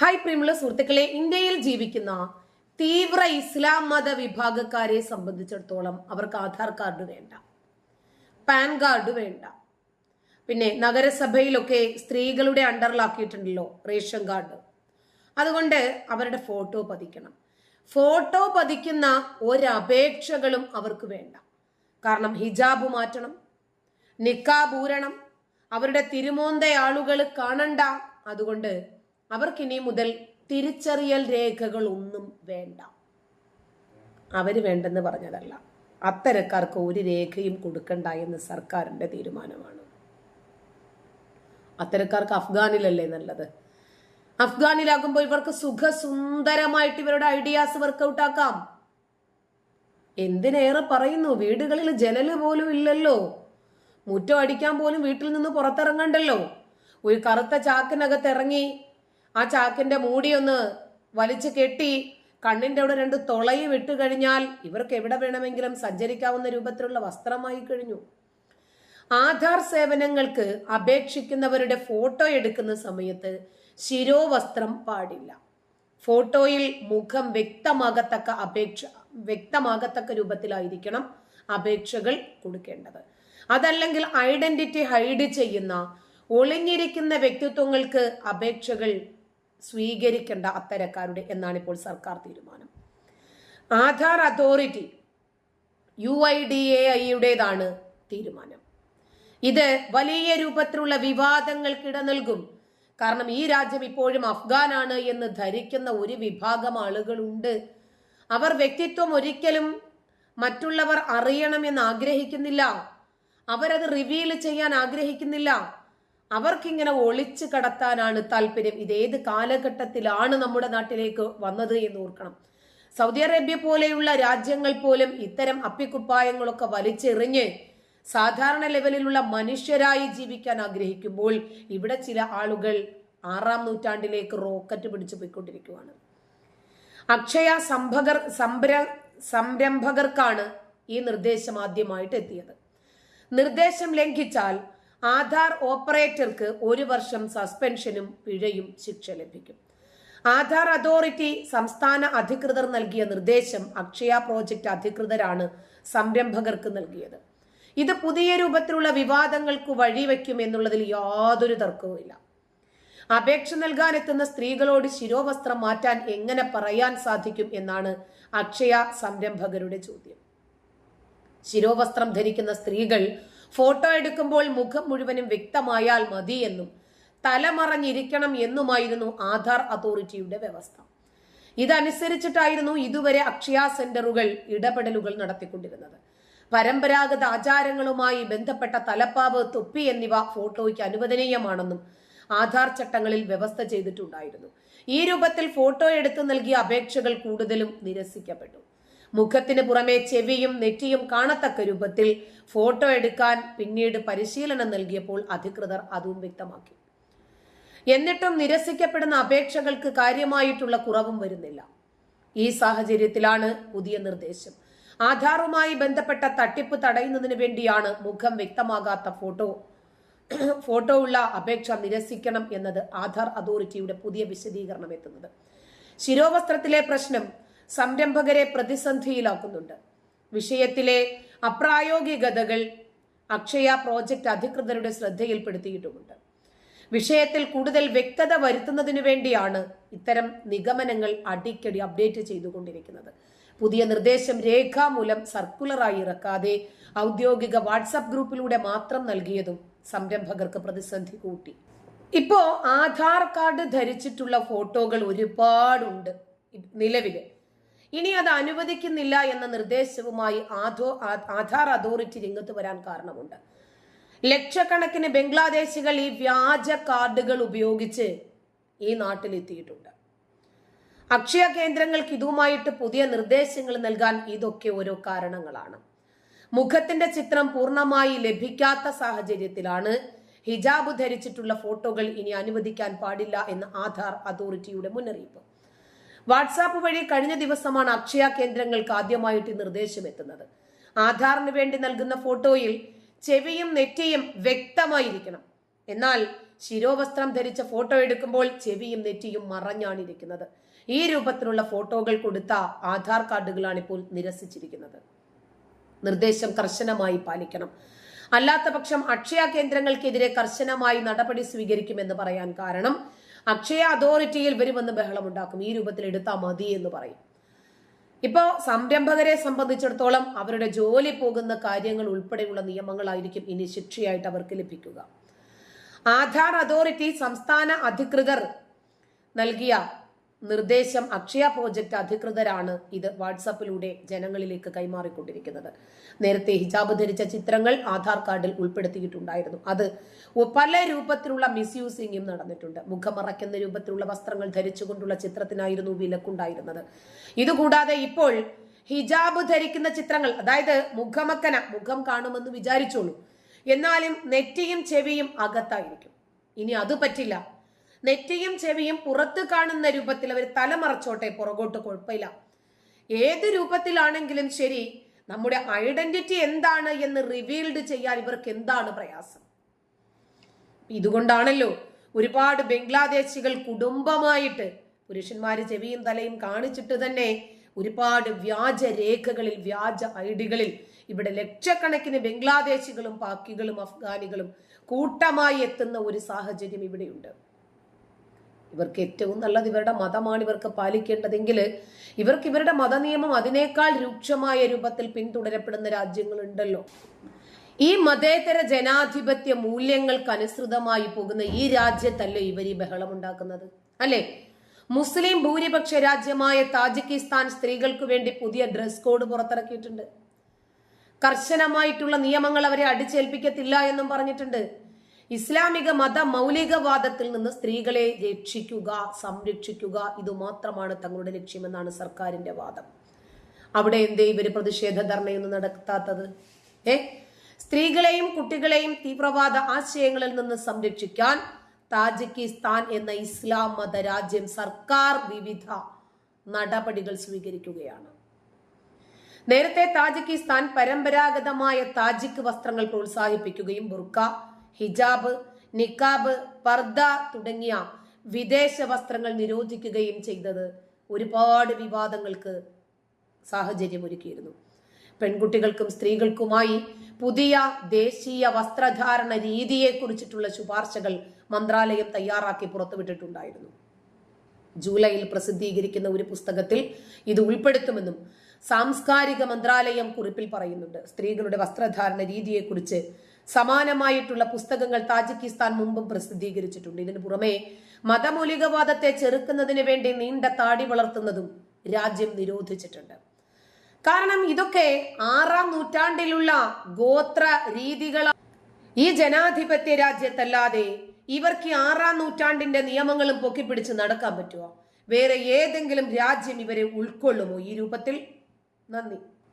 Hi പ്രിയമുള്ള സുഹൃത്തുക്കളെ ഇന്ത്യയിൽ ജീവിക്കുന്ന തീവ്ര ഇസ്ലാം മത വിഭാഗക്കാരെ സംബന്ധിച്ചിടത്തോളം അവർക്ക് ആധാർ കാർഡ് വേണ്ട പാൻ കാർഡ് വേണ്ട. പിന്നെ നഗരസഭയിലൊക്കെ സ്ത്രീകളുടെ അണ്ടറിലാക്കിയിട്ടുണ്ടല്ലോ റേഷൻ കാർഡ്. അതുകൊണ്ട് അവരുടെ ഫോട്ടോ പതിക്കണം. ഫോട്ടോ പതിക്കുന്ന ഒരപേക്ഷകളും അവർക്ക് വേണ്ട. കാരണം ഹിജാബ് മാറ്റണം നിക്കാബ് ഊരണം അവരുടെ തിരുമോന്ത ആളുകൾ കാണണ്ട. അതുകൊണ്ട് അവർക്കിനി മുതൽ തിരിച്ചറിയൽ രേഖകൾ ഒന്നും വേണ്ട. അവർ വേണ്ടെന്ന് പറഞ്ഞതല്ല. അത്തരക്കാർക്ക് ഒരു രേഖയും കൊടുക്കണ്ട എന്ന് സർക്കാരിന്റെ തീരുമാനമാണ്. അത്തരക്കാർക്ക് അഫ്ഗാനിലല്ലേ നല്ലത്? അഫ്ഗാനിലാകുമ്പോൾ ഇവർക്ക് സുഖസുന്ദരമായിട്ട് ഇവരുടെ ഐഡിയാസ് വർക്കൗട്ട് ആക്കാം. എന്തിനേറെ പറയുന്നു? വീടുകളിൽ ജനൽ പോലും ഇല്ലല്ലോ. മുറ്റം അടിക്കാൻ പോലും വീട്ടിൽ നിന്ന് പുറത്തിറങ്ങണ്ടല്ലോ. ഒരു കറുത്ത ചാക്കിനകത്ത് ഇറങ്ങി ആ ചാക്കിന്റെ ഒന്ന് വലിച്ചു കെട്ടി കണ്ണിന്റെ അവിടെ രണ്ട് തുളയും ഇട്ട് കഴിഞ്ഞാൽ ഇവർക്ക് എവിടെ വേണമെങ്കിലും സഞ്ചരിക്കാവുന്ന രൂപത്തിലുള്ള വസ്ത്രമായി കഴിഞ്ഞു. ആധാർ സേവനങ്ങൾക്ക് അപേക്ഷിക്കുന്നവരുടെ ഫോട്ടോ എടുക്കുന്ന സമയത്ത് ശിരോവസ്ത്രം പാടില്ല. ഫോട്ടോയിൽ മുഖം വ്യക്തമാകത്തക്ക അപേക്ഷ വ്യക്തമാകത്തക്ക രൂപത്തിലായിരിക്കണം അപേക്ഷകൾ കൊടുക്കേണ്ടത്. അതല്ലെങ്കിൽ ഐഡന്റിറ്റി ഹൈഡ് ചെയ്യുന്ന ഒളിഞ്ഞിരിക്കുന്ന വ്യക്തിത്വങ്ങൾക്ക് അപേക്ഷകൾ സ്വീകരിക്കേണ്ട അത്തരക്കാരുടെ എന്നാണ് ഇപ്പോൾ സർക്കാർ തീരുമാനം. Aadhaar authority U I D A ഐയുടേതാണ് തീരുമാനം. ഇത് വലിയ രൂപത്തിലുള്ള വിവാദങ്ങൾക്കിട നൽകും. കാരണം ഈ രാജ്യം ഇപ്പോഴും അഫ്ഗാനാണ് എന്ന് ധരിക്കുന്ന ഒരു വിഭാഗം ആളുകളുണ്ട്. അവർ വ്യക്തിത്വം ഒരിക്കലും മറ്റുള്ളവർ അറിയണമെന്ന് ആഗ്രഹിക്കുന്നില്ല. അവരത് റിവീൽ ചെയ്യാൻ ആഗ്രഹിക്കുന്നില്ല. അവർക്കിങ്ങനെ ഒളിച്ചു കടത്താനാണ് താല്പര്യം. ഇത് ഏത് കാലഘട്ടത്തിലാണ് നമ്മുടെ നാട്ടിലേക്ക് വന്നത് എന്ന് ഓർക്കണം. സൗദി അറേബ്യ പോലെയുള്ള രാജ്യങ്ങൾ പോലും ഇത്തരം അപ്പിക്കുപ്പായങ്ങളൊക്കെ വലിച്ചെറിഞ്ഞ് സാധാരണ ലെവലിലുള്ള മനുഷ്യരായി ജീവിക്കാൻ ആഗ്രഹിക്കുമ്പോൾ ഇവിടെ ചില ആളുകൾ ആറാം നൂറ്റാണ്ടിലേക്ക് റോക്കറ്റ് പിടിച്ചു പോയിക്കൊണ്ടിരിക്കുകയാണ് അക്ഷയ സംഭകർ സംര സംരംഭകർക്കാണ് ഈ നിർദ്ദേശം ആദ്യമായിട്ട് എത്തിയത്. നിർദ്ദേശം ലംഘിച്ചാൽ ആധാർ ഓപ്പറേറ്റർക്ക് ഒരു വർഷം സസ്പെൻഷനും പിഴയും ശിക്ഷ ലഭിക്കും. ആധാർ അതോറിറ്റി സംസ്ഥാന അധികൃതർ നൽകിയ നിർദ്ദേശം അക്ഷയ പ്രോജക്റ്റ് അധികൃതരാണ് സംരംഭകർക്ക് നൽകിയത്. ഇത് പുതിയ രൂപത്തിലുള്ള വിവാദങ്ങൾക്ക് വഴിവെക്കും എന്നുള്ളതിൽ യാതൊരു തർക്കവുമില്ല അപേക്ഷ നൽകാൻ എത്തുന്ന സ്ത്രീകളോട് ശിരോവസ്ത്രം മാറ്റാൻ എങ്ങനെ പറയാൻ സാധിക്കും എന്നാണ് അക്ഷയ സംരംഭകരുടെ ചോദ്യം. ശിരോവസ്ത്രം ധരിക്കുന്ന സ്ത്രീകൾ ഫോട്ടോ എടുക്കുമ്പോൾ മുഖം മുഴുവനും വ്യക്തമായാൽ മതി എന്നും തലമറഞ്ഞിരിക്കണം എന്നുമായിരുന്നു ആധാർ അതോറിറ്റിയുടെ വ്യവസ്ഥ. ഇതനുസരിച്ചിട്ടായിരുന്നു ഇതുവരെ അക്ഷയ സെന്ററുകൾ ഇടപെടലുകൾ നടത്തിക്കൊണ്ടിരുന്നത്. പരമ്പരാഗത ആചാരങ്ങളുമായി ബന്ധപ്പെട്ട തലപ്പാവ് തൊപ്പി എന്നിവ ഫോട്ടോയ്ക്ക് അനുവദനീയമാണെന്നും ആധാർ ചട്ടങ്ങളിൽ വ്യവസ്ഥ ചെയ്തിട്ടുണ്ടായിരുന്നു. ഈ രൂപത്തിൽ ഫോട്ടോ എടുത്തു നൽകിയ അപേക്ഷകൾ കൂടുതലും നിരസിക്കപ്പെട്ടു. മുഖത്തിന് പുറമെ ചെവിയും നെറ്റിയും കാണത്തക്ക രൂപത്തിൽ ഫോട്ടോ എടുക്കാൻ പിന്നീട് പരിശീലനം നൽകിയപ്പോൾ അധികൃതർ അതും വ്യക്തമാക്കി. എന്നിട്ടും നിരസിക്കപ്പെടുന്ന അപേക്ഷകൾക്ക് കാര്യമായിട്ടുള്ള കുറവും വരുന്നില്ല. ഈ സാഹചര്യത്തിലാണ് പുതിയ നിർദ്ദേശം. ആധാറുമായി ബന്ധപ്പെട്ട തട്ടിപ്പ് തടയുന്നതിന് വേണ്ടിയാണ് മുഖം വ്യക്തമാകാത്ത ഫോട്ടോ. ഫോട്ടോ ഉള്ള അപേക്ഷ നിരസിക്കണം എന്നത് ആധാർ അതോറിറ്റിയുടെ പുതിയ വിശദീകരണം എത്തുന്നത്. ശിരോവസ്ത്രത്തിലെ പ്രശ്നം സംരംഭകരെ പ്രതിസന്ധിയിലാക്കുന്നുണ്ട്. വിഷയത്തിലെ അപ്രായോഗികതകൾ അക്ഷയ പ്രോജക്റ്റ് അധികൃതരുടെ ശ്രദ്ധയിൽപ്പെടുത്തിയിട്ടുമുണ്ട്. വിഷയത്തിൽ കൂടുതൽ വ്യക്തത വരുത്തുന്നതിനു വേണ്ടിയാണ് ഇത്തരം നിഗമനങ്ങൾ അടിക്കടി അപ്ഡേറ്റ് ചെയ്തുകൊണ്ടിരിക്കുന്നത്. പുതിയ നിർദ്ദേശം രേഖാമൂലം സർക്കുലറായി ഇറക്കാതെ ഔദ്യോഗിക വാട്സപ്പ് ഗ്രൂപ്പിലൂടെ മാത്രം നൽകിയതും സംരംഭകർക്ക് പ്രതിസന്ധി കൂട്ടി. ഇപ്പോ ആധാർ കാർഡ് ധരിച്ചിട്ടുള്ള ഫോട്ടോകൾ ഒരുപാടുണ്ട്. നിലവിൽ. ഇനി അത് അനുവദിക്കുന്നില്ല എന്ന നിർദ്ദേശവുമായി ആധോ ആധാർ അതോറിറ്റി രംഗത്ത് വരാൻ കാരണമുണ്ട്. ലക്ഷക്കണക്കിന് ബംഗ്ലാദേശികൾ ഈ വ്യാജ കാർഡുകൾ ഉപയോഗിച്ച് ഈ നാട്ടിലെത്തിയിട്ടുണ്ട്. അക്ഷയ കേന്ദ്രങ്ങൾക്ക് ഇതുമായിട്ട് പുതിയ നിർദ്ദേശങ്ങൾ നൽകാൻ ഇതൊക്കെ ഓരോ കാരണങ്ങളാണ്. മുഖത്തിന്റെ ചിത്രം പൂർണമായി ലഭിക്കാത്ത സാഹചര്യത്തിലാണ് ഹിജാബ് ധരിച്ചിട്ടുള്ള ഫോട്ടോകൾ ഇനി അനുവദിക്കാൻ പാടില്ല എന്ന് ആധാർ അതോറിറ്റിയുടെ മുന്നറിയിപ്പ്. വാട്സാപ്പ് വഴി കഴിഞ്ഞ ദിവസമാണ് അക്ഷയ കേന്ദ്രങ്ങൾക്ക് ആദ്യമായിട്ട് നിർദ്ദേശം എത്തുന്നത്. ആധാറിന് വേണ്ടി നൽകുന്ന ഫോട്ടോയിൽ ചെവിയും നെറ്റിയും വ്യക്തമായിരിക്കണം. എന്നാൽ ശിരോവസ്ത്രം ധരിച്ച ഫോട്ടോ എടുക്കുമ്പോൾ ചെവിയും നെറ്റിയും മറഞ്ഞാണ് ഇരിക്കുന്നത്. ഈ രൂപത്തിലുള്ള ഫോട്ടോകൾ കൊടുത്ത ആധാർ കാർഡുകളാണ് ഇപ്പോൾ നിരസിച്ചിരിക്കുന്നത്. നിർദ്ദേശം കർശനമായി പാലിക്കണം. അല്ലാത്ത പക്ഷം അക്ഷയ കേന്ദ്രങ്ങൾക്കെതിരെ കർശനമായി നടപടി സ്വീകരിക്കുമെന്ന് പറയാൻ കാരണം അക്ഷയ അതോറിറ്റിയിൽ വരുമെന്ന് ബഹളമുണ്ടാക്കും ഈ രൂപത്തിൽ എടുത്താൽ മതി എന്ന് പറയും. ഇപ്പോൾ സംരംഭകരെ സംബന്ധിച്ചിടത്തോളം അവരുടെ ജോലി പോകുന്ന കാര്യങ്ങൾ ഉൾപ്പെടെയുള്ള നിയമങ്ങളായിരിക്കും ഇനി ശിക്ഷയായിട്ട് അവർക്ക് ലഭിക്കുക. ആധാർ അതോറിറ്റി സംസ്ഥാന അധികൃതർ നൽകിയ നിർദ്ദേശം അക്ഷയ പ്രോജക്റ്റ് അധികൃതരാണ് ഇത് വാട്സാപ്പിലൂടെ ജനങ്ങളിലേക്ക് കൈമാറിക്കൊണ്ടിരിക്കുന്നത്. നേരത്തെ ഹിജാബ് ധരിച്ച ചിത്രങ്ങൾ ആധാർ കാർഡിൽ ഉൾപ്പെടുത്തിയിട്ടുണ്ടായിരുന്നു. അത് പല രൂപത്തിലുള്ള മിസ്യൂസിങ്ങും നടന്നിട്ടുണ്ട്. മുഖമറയ്ക്കുന്ന രൂപത്തിലുള്ള വസ്ത്രങ്ങൾ ധരിച്ചുകൊണ്ടുള്ള ചിത്രത്തിനായിരുന്നു വിലക്കുണ്ടായിരുന്നത്. ഇതുകൂടാതെ ഇപ്പോൾ ഹിജാബ് ധരിക്കുന്ന ചിത്രങ്ങൾ അതായത് മുഖമക്കന മുഖം കാണുമെന്ന് വിചാരിച്ചോളൂ. എന്നാലും നെറ്റിയും ചെവിയും അകത്തായിരിക്കും. ഇനി അത് പറ്റില്ല. നെറ്റിയും ചെവിയും പുറത്ത് കാണുന്ന രൂപത്തിൽ അവർ തലമറച്ചോട്ടെ പുറകോട്ട് കുഴപ്പമില്ല. ഏത് രൂപത്തിലാണെങ്കിലും ശരി നമ്മുടെ ഐഡന്റിറ്റി എന്താണ് എന്ന് റിവീൽഡ് ചെയ്യാൻ ഇവർക്ക് എന്താണ് പ്രയാസം? ഇതുകൊണ്ടാണല്ലോ ഒരുപാട് ബംഗ്ലാദേശികൾ കുടുംബമായിട്ട് പുരുഷന്മാര് ചെവിയും തലയും കാണിച്ചിട്ട് തന്നെ ഒരുപാട് വ്യാജ രേഖകളിൽ വ്യാജ ഐഡികളിൽ ഇവിടെ ലക്ഷക്കണക്കിന് ബംഗ്ലാദേശികളും പാക്കികളും അഫ്ഗാനികളും കൂട്ടമായി എത്തുന്ന ഒരു സാഹചര്യം ഇവിടെയുണ്ട്. ഇവർക്ക് ഏറ്റവും നല്ലത് ഇവരുടെ മതമാണ് ഇവർക്ക് പാലിക്കേണ്ടതെങ്കിൽ ഇവർക്ക് ഇവരുടെ മതനിയമം അതിനേക്കാൾ രൂക്ഷമായ രൂപത്തിൽ പിന്തുടരപ്പെടുന്ന രാജ്യങ്ങളുണ്ടല്ലോ. ഈ മതേതര ജനാധിപത്യ മൂല്യങ്ങൾക്ക് അനുസൃതമായി പോകുന്ന ഈ രാജ്യത്തല്ലേ ഇവർ ഈ ബഹളമുണ്ടാക്കുന്നത് അല്ലേ? മുസ്ലിം ഭൂരിപക്ഷ രാജ്യമായ താജിക്കിസ്ഥാൻ സ്ത്രീകൾക്ക് വേണ്ടി പുതിയ ഡ്രസ് കോഡ് പുറത്തിറക്കിയിട്ടുണ്ട്. കർശനമായിട്ടുള്ള നിയമങ്ങൾ അവരെ അടിച്ചേൽപ്പിക്കത്തില്ല എന്നും പറഞ്ഞിട്ടുണ്ട്. ഇസ്ലാമിക മത മൗലികവാദത്തിൽ നിന്ന് സ്ത്രീകളെ രക്ഷിക്കുക സംരക്ഷിക്കുക ഇതുമാത്രമാണ് തങ്ങളുടെ ലക്ഷ്യമെന്നാണ് സർക്കാരിന്റെ വാദം. അവിടെ എന്തേ ഇവർ പ്രതിഷേധ ധർണയൊന്നും നടത്താത്തത്? ഏ? സ്ത്രീകളെയും കുട്ടികളെയും തീവ്രവാദ ആശയങ്ങളിൽ നിന്ന് സംരക്ഷിക്കാൻ താജിക്കിസ്ഥാൻ എന്ന ഇസ്ലാം മത രാജ്യം സർക്കാർ വിവിധ നടപടികൾ സ്വീകരിക്കുകയാണ്. നേരത്തെ താജിക്കിസ്ഥാൻ പരമ്പരാഗതമായ താജിക്ക് വസ്ത്രങ്ങൾ പ്രോത്സാഹിപ്പിക്കുകയും ബുർക്ക ഹിജാബ് നിക്കാബ് പർദ തുടങ്ങിയ വിദേശ വസ്ത്രങ്ങൾ നിരോധിക്കുകയും ചെയ്തത്. ഒരുപാട് വിവാദങ്ങൾക്ക് സാഹചര്യമൊരുക്കിയിരുന്നു. പെൺകുട്ടികൾക്കും സ്ത്രീകൾക്കുമായി പുതിയ ദേശീയ വസ്ത്രധാരണ രീതിയെ കുറിച്ചിട്ടുള്ള ശുപാർശകൾ മന്ത്രാലയം തയ്യാറാക്കി പുറത്തുവിട്ടിട്ടുണ്ടായിരുന്നു. ജൂലൈയിൽ പ്രസിദ്ധീകരിക്കുന്ന ഒരു പുസ്തകത്തിൽ ഇത് ഉൾപ്പെടുത്തുമെന്നും സാംസ്കാരിക മന്ത്രാലയം കുറിപ്പിൽ പറയുന്നുണ്ട്. സ്ത്രീകളുടെ വസ്ത്രധാരണ രീതിയെക്കുറിച്ച് സമാനമായിട്ടുള്ള പുസ്തകങ്ങൾ താജിക്കിസ്ഥാൻ മുമ്പും പ്രസിദ്ധീകരിച്ചിട്ടുണ്ട്. ഇതിനു പുറമെ മതമൂലികവാദത്തെ ചെറുക്കുന്നതിന് വേണ്ടി നീണ്ട താടി വളർത്തുന്നതും രാജ്യം നിരോധിച്ചിട്ടുണ്ട്. കാരണം ഇതൊക്കെ ആറാം നൂറ്റാണ്ടിലുള്ള ഗോത്ര രീതികൾ ഈ ജനാധിപത്യ രാജ്യത്തല്ലാതെ ഇവർക്ക് ആറാം നൂറ്റാണ്ടിന്റെ നിയമങ്ങളും പൊക്കിപ്പിടിച്ച് നടക്കാൻ പറ്റുമോ വേറെ ഏതെങ്കിലും രാജ്യം ഇവരെ ഉൾക്കൊള്ളുമോ? ഈ രൂപത്തിൽ നന്ദി.